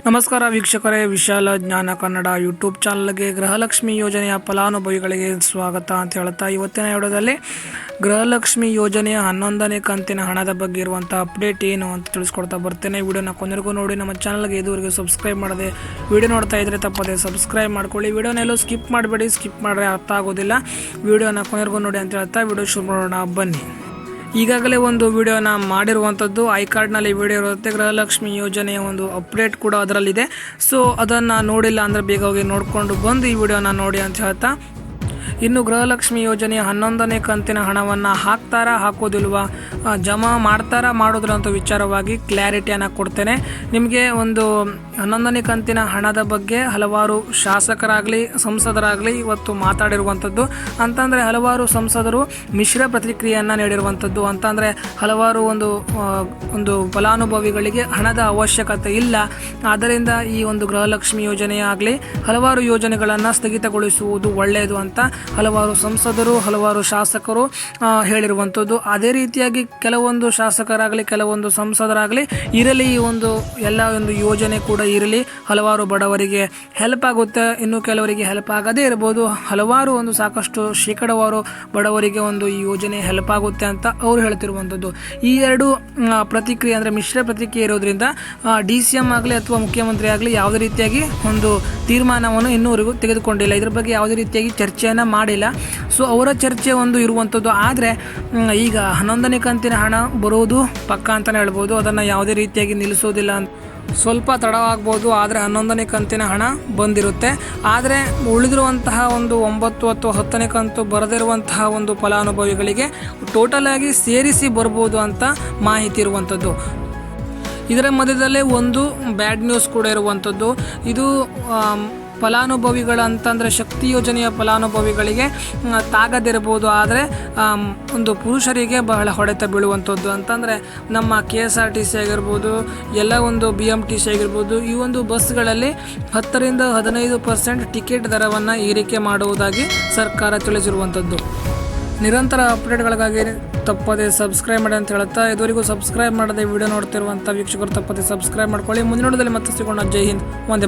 ನಮಸ್ಕಾರ ವೀಕ್ಷಕರೇ, ವಿಶಾಲ ಜ್ಞಾನ ಕನ್ನಡ ಯೂಟ್ಯೂಬ್ ಚಾನಲ್ಗೆ ಗೃಹಲಕ್ಷ್ಮಿ ಯೋಜನೆಯ ಫಲಾನುಭವಿಗಳಿಗೆ ಸ್ವಾಗತ ಅಂತ ಹೇಳ್ತಾ ಇವತ್ತಿನ ವಿಡಿಯೋದಲ್ಲಿ ಗೃಹಲಕ್ಷ್ಮಿ ಯೋಜನೆಯ ಹನ್ನೊಂದನೇ ಕಂತಿನ ಹಣದ ಬಗ್ಗೆ ಇರುವಂಥ ಅಪ್ಡೇಟ್ ಏನು ಅಂತ ತಿಳಿಸ್ಕೊಡ್ತಾ ಬರ್ತೇನೆ. ವಿಡಿಯೋನ ಕೊನೆಗೂ ನೋಡಿ, ನಮ್ಮ ಚಾನಲ್ಗೆ ಇದುವರೆಗೂ ಸಬ್ಸ್ಕ್ರೈಬ್ ಮಾಡದೆ ವಿಡಿಯೋ ನೋಡ್ತಾ ಇದ್ರೆ ತಪ್ಪದೆ ಸಬ್ಸ್ಕ್ರೈಬ್ ಮಾಡ್ಕೊಳ್ಳಿ. ವಿಡಿಯೋನೆಲ್ಲೂ ಸ್ಕಿಪ್ ಮಾಡಬೇಡಿ, ಸ್ಕಿಪ್ ಮಾಡಿದ್ರೆ ಅರ್ಥ ಆಗೋದಿಲ್ಲ. ವಿಡಿಯೋನ ಕೊನೆಗೂ ನೋಡಿ ಅಂತ ಹೇಳ್ತಾ ವಿಡಿಯೋ ಶುರು ಮಾಡೋಣ ಬನ್ನಿ. ಈಗಾಗಲೇ ಒಂದು ವಿಡಿಯೋನ ಮಾಡಿರುವಂಥದ್ದು ಐ ಕಾರ್ಡ್ನಲ್ಲಿ ವಿಡಿಯೋ ಇರುತ್ತೆ ಗೃಹಲಕ್ಷ್ಮಿ ಯೋಜನೆಯ ಒಂದು ಅಪ್ಡೇಟ್ ಕೂಡ ಅದರಲ್ಲಿದೆ. ಸೊ ಅದನ್ನು ನೋಡಿಲ್ಲ ಅಂದರೆ ಬೇಗ ಹೋಗಿ ನೋಡಿಕೊಂಡು ಬಂದು ಈ ವಿಡಿಯೋನ ನೋಡಿ ಅಂತ ಹೇಳ್ತಾ ಇನ್ನು ಗೃಹಲಕ್ಷ್ಮಿ ಯೋಜನೆಯ ಹನ್ನೊಂದನೇ ಕಂತಿನ ಹಣವನ್ನು ಹಾಕ್ತಾರಾ ಹಾಕೋದಿಲ್ವಾ? ಜಮಾ ಮಾಡ್ತಾರಾ ಮಾಡೋದ್ರ ಅಂತ ವಿಚಾರವಾಗಿ ಕ್ಲಾರಿಟಿಯನ್ನು ಕೊಡ್ತೇನೆ. ನಿಮಗೆ ಒಂದು ಹನ್ನೊಂದನೇ ಕಂತಿನ ಹಣದ ಬಗ್ಗೆ ಹಲವಾರು ಶಾಸಕರಾಗಲಿ, ಸಂಸದರಾಗಲಿ ಇವತ್ತು ಮಾತಾಡಿರುವಂಥದ್ದು ಅಂತಂದರೆ ಹಲವಾರು ಸಂಸದರು ಮಿಶ್ರ ಪ್ರತಿಕ್ರಿಯೆಯನ್ನು ನೀಡಿರುವಂಥದ್ದು ಅಂತಂದರೆ ಹಲವಾರು ಒಂದು ಒಂದು ಫಲಾನುಭವಿಗಳಿಗೆ ಹಣದ ಅವಶ್ಯಕತೆ ಇಲ್ಲ. ಆದ್ದರಿಂದ ಈ ಒಂದು ಗೃಹಲಕ್ಷ್ಮಿ ಯೋಜನೆ ಆಗಲಿ ಹಲವಾರು ಯೋಜನೆಗಳನ್ನು ಸ್ಥಗಿತಗೊಳಿಸುವುದು ಒಳ್ಳೆಯದು ಅಂತ ಹಲವಾರು ಸಂಸದರು, ಹಲವಾರು ಶಾಸಕರು ಹೇಳಿರುವಂಥದ್ದು ಅದೇ ರೀತಿಯಾಗಿ ಕೆಲವೊಂದು ಶಾಸಕರಾಗಲಿ, ಕೆಲವೊಂದು ಸಂಸದರಾಗಲಿ ಇರಲಿ, ಈ ಒಂದು ಎಲ್ಲ ಒಂದು ಯೋಜನೆ ಕೂಡ ಇರಲಿ. ಹಲವಾರು ಬಡವರಿಗೆ ಹೆಲ್ಪ್ ಆಗುತ್ತೆ. ಇನ್ನು ಕೆಲವರಿಗೆ ಹೆಲ್ಪ್ ಆಗದೇ ಇರ್ಬೋದು. ಹಲವಾರು ಒಂದು ಸಾಕಷ್ಟು ಶೇಕಡವಾರು ಬಡವರಿಗೆ ಒಂದು ಈ ಯೋಜನೆ ಹೆಲ್ಪ್ ಆಗುತ್ತೆ ಅಂತ ಅವರು ಹೇಳ್ತಿರುವಂಥದ್ದು ಈ ಎರಡು ಪ್ರತಿಕ್ರಿಯೆ ಅಂದರೆ ಮಿಶ್ರ ಪ್ರತಿಕ್ರಿಯೆ ಇರೋದ್ರಿಂದ ಡಿ ಸಿ ಎಂ ಆಗಲಿ ಅಥವಾ ಮುಖ್ಯಮಂತ್ರಿ ಆಗಲಿ ಯಾವುದೇ ರೀತಿಯಾಗಿ ಒಂದು ತೀರ್ಮಾನವನ್ನು ಇನ್ನೂವರೆಗೂ ತೆಗೆದುಕೊಂಡಿಲ್ಲ. ಇದ್ರ ಬಗ್ಗೆ ಯಾವುದೇ ರೀತಿಯಾಗಿ ಚರ್ಚೆಯನ್ನು ಮಾಡಿಲ್ಲ. ಸೊ ಅವರ ಚರ್ಚೆ ಒಂದು ಇರುವಂಥದ್ದು ಆದರೆ ಈಗ ಹನ್ನೊಂದನೇ ಕಂತಿನ ಹಣ ಬರೋದು ಪಕ್ಕ ಅಂತಲೇ ಹೇಳ್ಬೋದು. ಅದನ್ನು ಯಾವುದೇ ರೀತಿಯಾಗಿ ನಿಲ್ಲಿಸೋದಿಲ್ಲ ಅಂತ. ಸ್ವಲ್ಪ ತಡವಾಗ್ಬೋದು, ಆದರೆ ಹನ್ನೊಂದನೇ ಕಂತಿನ ಹಣ ಬಂದಿರುತ್ತೆ. ಆದರೆ, ಉಳಿದಿರುವಂತಹ ಒಂದು ಒಂಬತ್ತು ಅಥವಾ ಹತ್ತನೇ ಕಂತು ಬರದಿರುವಂತಹ ಒಂದು ಫಲಾನುಭವಿಗಳಿಗೆ ಟೋಟಲ್ ಆಗಿ ಸೇರಿಸಿ ಬರ್ಬೋದು ಅಂತ ಮಾಹಿತಿ ಇರುವಂಥದ್ದು ಇದರ ಮಧ್ಯದಲ್ಲೇ ಒಂದು ಬ್ಯಾಡ್ ನ್ಯೂಸ್ ಕೂಡ ಇರುವಂಥದ್ದು ಇದು ಫಲಾನುಭವಿಗಳ ಅಂತಂದರೆ ಶಕ್ತಿ ಯೋಜನೆಯ ಫಲಾನುಭವಿಗಳಿಗೆ ತಾಗದಿರ್ಬೋದು. ಆದರೆ ಒಂದು ಪುರುಷರಿಗೆ ಬಹಳ ಹೊಡೆತ ಬೀಳುವಂಥದ್ದು. ಅಂತಂದರೆ ನಮ್ಮ K S R T C ಆಗಿರ್ಬೋದು, ಎಲ್ಲ ಒಂದು ಬಿ ಎಂ ಟಿ ಸಿ ಆಗಿರ್ಬೋದು, ಈ ಒಂದು ಬಸ್ಗಳಲ್ಲಿ ಹತ್ತರಿಂದ ಹದಿನೈದು ಪರ್ಸೆಂಟ್ ಟಿಕೆಟ್ ದರವನ್ನು ಏರಿಕೆ ಮಾಡುವುದಾಗಿ ಸರ್ಕಾರ ತಿಳಿಸಿರುವಂಥದ್ದು. ನಿರಂತರ ಅಪ್ಡೇಟ್ಗಳಿಗಾಗಿ ತಪ್ಪದೆ ಸಬ್ಸ್ಕ್ರೈಬ್ ಮಾಡಿ ಅಂತ ಹೇಳ್ತಾ ಇದುವರೆಗೂ ಸಬ್ಸ್ಕ್ರೈಬ್ ಮಾಡದೆ ವಿಡಿಯೋ ನೋಡ್ತಿರುವಂಥ ವೀಕ್ಷಕರು ತಪ್ಪದೆ ಸಬ್ಸ್ಕ್ರೈಬ್ ಮಾಡ್ಕೊಳ್ಳಿ. ಮುಂದಿನ ನೋಡೋದಲ್ಲಿ ಮತ್ತೆ ಸಿಗೋಣ. ಜೈ ಹಿಂದ್. ಒಂದೇ.